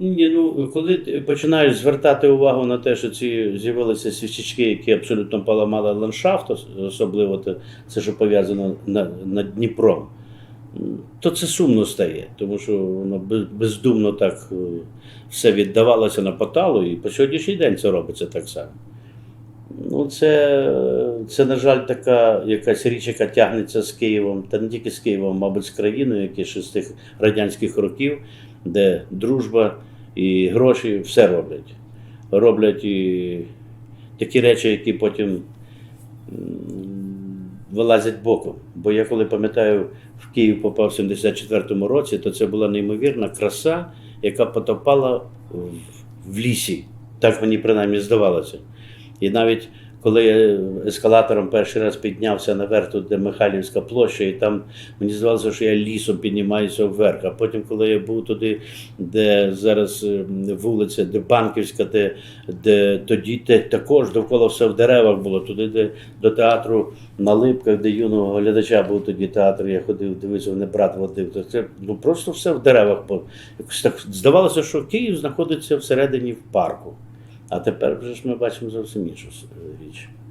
Ні, ну коли ти починаєш звертати увагу на те, що ці з'явилися свічечки, які абсолютно поламали ландшафт, особливо це що пов'язано на, над Дніпром, то це сумно стає, тому що воно бездумно так е, все віддавалося на поталу, і по сьогоднішній день це робиться так само. Ну, це, це, на жаль, така якась річ, яка тягнеться з Києвом, та не тільки з Києвом, мабуть, з країною, які ще з тих радянських років, де дружба і гроші все роблять. Роблять і такі речі, які потім вилазять боком. Бо я коли пам'ятаю, в Київ попав в 74-му році, то це була неймовірна краса, яка потопала в лісі. Так мені принаймні здавалося. І навіть коли я ескалатором перший раз піднявся наверх, тут, де Михайлівська площа, і там мені здавалося, що я лісом піднімаюся вверх. А потім, коли я був туди, де зараз е, вулиця, де Банківська, де, де тоді те, також довкола все в деревах було, туди, де до театру на Липках, де юного глядача був тоді театр, я ходив, дивився, мене брат водив. То це ну, просто все в деревах. Якось так здавалося, що Київ знаходиться всередині в парку. А тепер вже ж ми бачимо зовсім іншу с- річ.